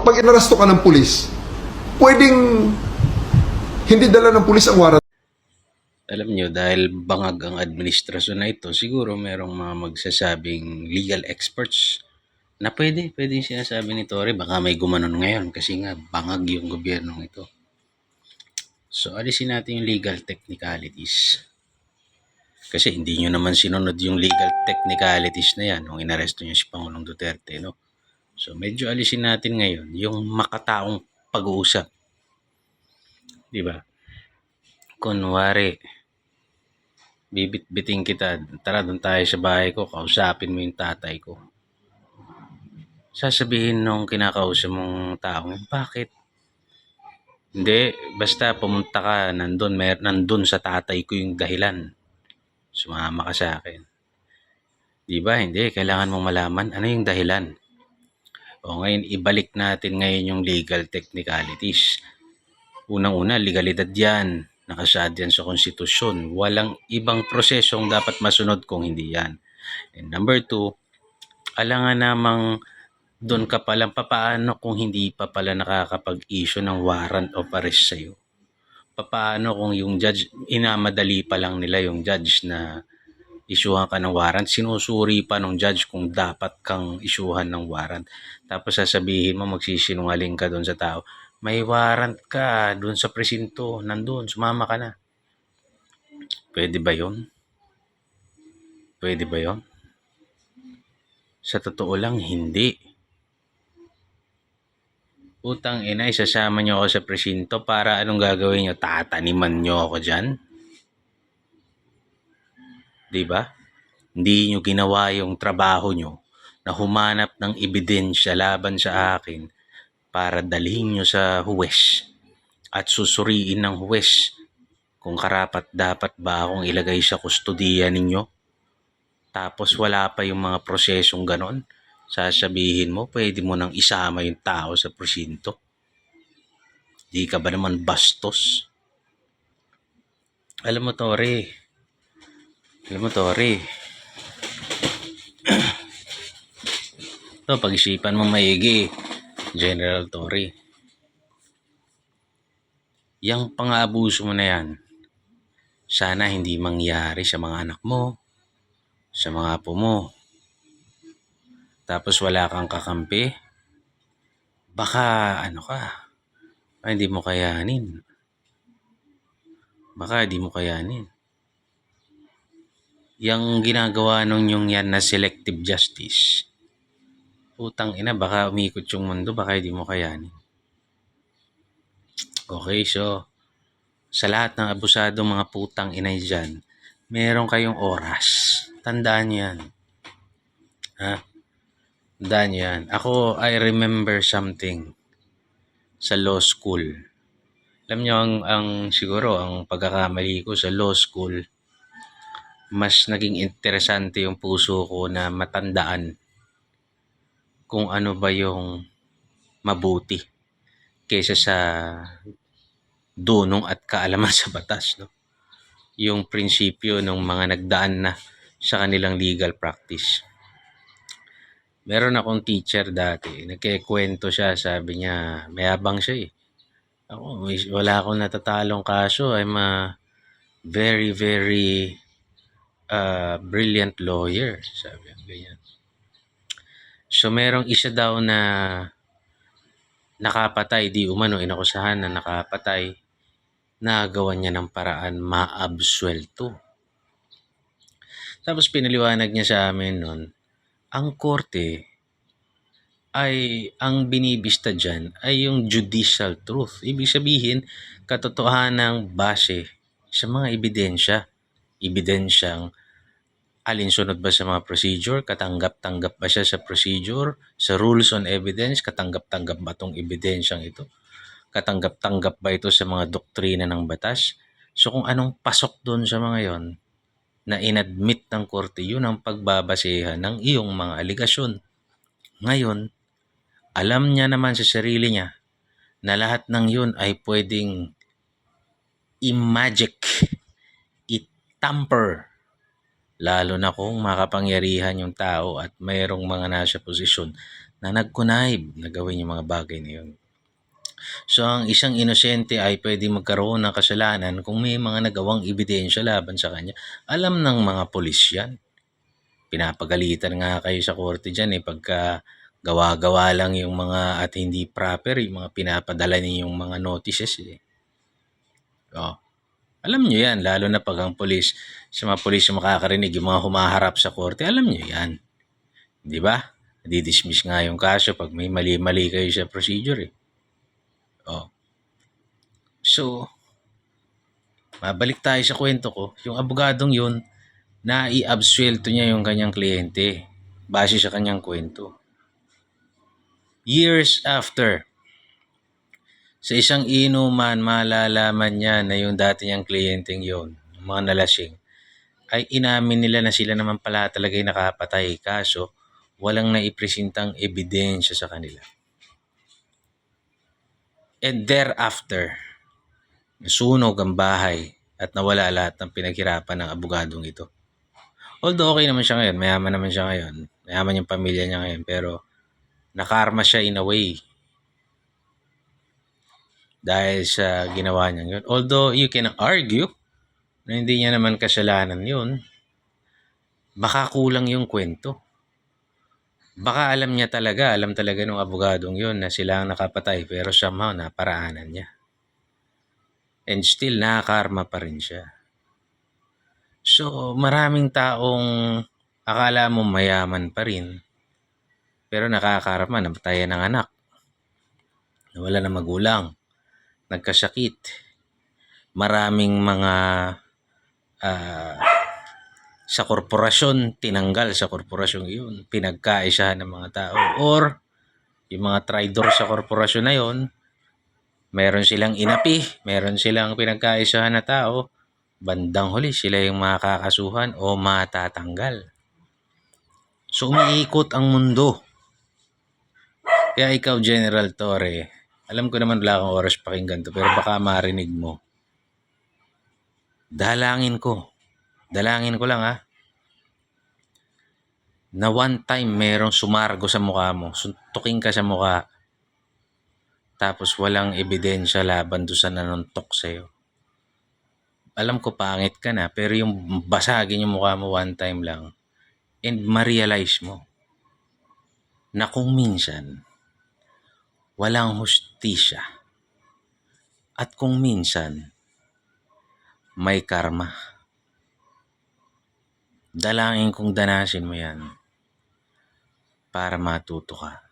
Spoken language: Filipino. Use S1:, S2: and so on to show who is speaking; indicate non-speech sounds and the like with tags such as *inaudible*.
S1: Pag inarasto ka ng pulis, pwedeng hindi dala ng pulis ang warrant
S2: Alam nyo, dahil bangag ang administrasyon na ito, siguro merong mga magsasabing legal experts na pwede, pwede yung sinasabi ni Tory. Baka may gumanon ngayon kasi nga bangag yung gobyernong ito. So, alisin natin yung legal technicalities. Kasi hindi nyo naman sinunod yung legal technicalities na yan nung inaresto nyo si Pangulong Duterte, no? So, medyo alisin natin ngayon yung makataong pag-uusap. Di ba? Kunwari, bibit-biting kita, tara doon tayo sa bahay ko, kausapin mo yung tatay ko. Sasabihin nung kinakausap mong yun, bakit? Hindi, basta pumunta ka, nandun, may, nandun sa tatay ko yung dahilan. Sumama ka sa akin. Di ba? Hindi, kailangan mong malaman ano yung dahilan. O ngayon, ibalik natin ngayon yung legal technicalities. Unang-una, legalidad yan. Nakasaad yan sa konstitusyon. Walang ibang prosesong dapat masunod kung hindi yan. And number two, alangan namang doon ka palang papaano kung hindi pa pala nakakapag-issue ng warrant of arrest sa'yo. Papaano kung yung judge, inamadali pa lang nila yung judge na isyuhan ka ng warrant, sinusuri pa ng judge kung dapat kang isyuhan ng warrant. Tapos sasabihin mo, magsisinungaling ka doon sa tao, may warrant ka doon sa presinto, nandun, sumama ka na. Pwede ba yon? Pwede ba yon? Sa totoo lang, hindi. Utang ina, isasama nyo ako sa presinto para anong gagawin nyo? Tataniman nyo ako dyan? Di ba? Hindi nyo ginawa yung trabaho nyo na humanap ng ebidensya laban sa akin para dalhin nyo sa huwes at susuriin ng huwes kung karapat dapat ba akong ilagay sa kustodiya ninyo. Tapos wala pa yung mga prosesong ganon. Sasabihin mo, pwede mo nang isama yung tao sa presinto. Di ka ba naman bastos? Alam mo, Tori. Alam mo, Tori. Ito, pag-isipan mo maigi, General Tori. Yang pang-aabuso mo na yan, sana hindi mangyari sa mga anak mo, sa mga apo mo. Tapos wala kang kakampi, baka ano ka, baka hindi mo kayanin. Baka hindi mo kayanin. Yang ginagawa nung yung yan na selective justice, utang ina, baka umikot yung mundo, baka hindi mo kayanin. Okay, so, sa lahat ng abusadong mga putang inay dyan, meron kayong oras. Tandaan nyo yan. Ha? Tandaan nyo yan. Ako, I remember something sa law school. Alam nyo, ang, ang siguro, ang pagkakamali ko sa law school, mas naging interesante yung puso ko na matandaan kung ano ba yung mabuti kaysa sa dunong at kaalaman *laughs* sa batas. No? Yung prinsipyo ng mga nagdaan na sa kanilang legal practice. Meron akong teacher dati, nagkikwento siya, sabi niya, mayabang siya eh. Ako, wala akong natatalong kaso. I'm a very, very uh, brilliant lawyer. Sabi ganyan. So, merong isa daw na nakapatay, di umano, inakusahan na nakapatay, nagawa niya ng paraan maabsuelto. Tapos pinaliwanag niya sa amin nun, ang korte ay ang binibista dyan ay yung judicial truth. Ibig sabihin, katotohanan ng base sa mga ebidensya. Ebidensyang alinsunod ba sa mga procedure, katanggap-tanggap ba siya sa procedure, sa rules on evidence, katanggap-tanggap ba itong ebidensyang ito, katanggap-tanggap ba ito sa mga doktrina ng batas. So kung anong pasok doon sa mga yon na inadmit ng korte, yun ang pagbabasehan ng iyong mga aligasyon. Ngayon, alam niya naman sa sarili niya na lahat ng yun ay pwedeng i-magic, i-tamper, lalo na kung makapangyarihan yung tao at mayroong mga nasa posisyon na nag-connive na gawin yung mga bagay na yun. So, ang isang inosente ay pwede magkaroon ng kasalanan kung may mga nagawang ebidensya laban sa kanya. Alam ng mga polis yan. Pinapagalitan nga kayo sa korte dyan eh pagka gawa-gawa lang yung mga at hindi proper, yung mga pinapadala ninyong mga notices eh. Oh. Alam nyo yan, lalo na pag ang polis, sa mga polis yung makakarinig, yung mga humaharap sa korte, alam nyo yan. Di ba? Didismiss nga yung kaso pag may mali-mali kayo sa procedure eh. Oh. So, mabalik tayo sa kwento ko. Yung abogadong yun, na i-absuelto niya yung kanyang kliyente base sa kanyang kwento. Years after, sa isang inuman, malalaman niya na yung dati niyang kliyenteng yon, yung mga nalasing, ay inamin nila na sila naman pala talaga yung nakapatay. Kaso, walang naipresentang ebidensya sa kanila. And thereafter, nasunog ang bahay at nawala lahat ng pinaghirapan ng abogadong ito. Although okay naman siya ngayon, mayaman naman siya ngayon, mayaman yung pamilya niya ngayon, pero nakarma siya in a way dahil sa ginawa niya yun. Although you can argue na hindi niya naman kasalanan yun, baka kulang yung kwento. Baka alam niya talaga, alam talaga ng abogadong yun na sila ang nakapatay pero somehow naparaanan niya. And still nakakarma pa rin siya. So maraming taong akala mo mayaman pa rin pero nakakarma, namatayan ng anak. Nawala ng magulang. Nagkasakit. Maraming mga ah, sa korporasyon, tinanggal sa korporasyon yun. Pinagkaisahan ng mga tao. Or, yung mga traidor sa korporasyon na yun, meron silang inapi, meron silang pinagkaisahan na tao, bandang huli sila yung makakasuhan o matatanggal. So, umiikot ang mundo. Kaya ikaw, General Torre, alam ko naman wala kang oras pakinggan to, pero baka marinig mo. Dalangin ko. Dalangin ko lang ha. Na one time merong sumargo sa mukha mo, suntukin ka sa mukha, tapos walang ebidensya laban doon sa nanuntok sa'yo. Alam ko pangit ka na, pero yung basagin yung mukha mo one time lang, and ma-realize mo na kung minsan, walang hustisya. At kung minsan, may karma. Dalangin kong danasin mo yan para matuto ka.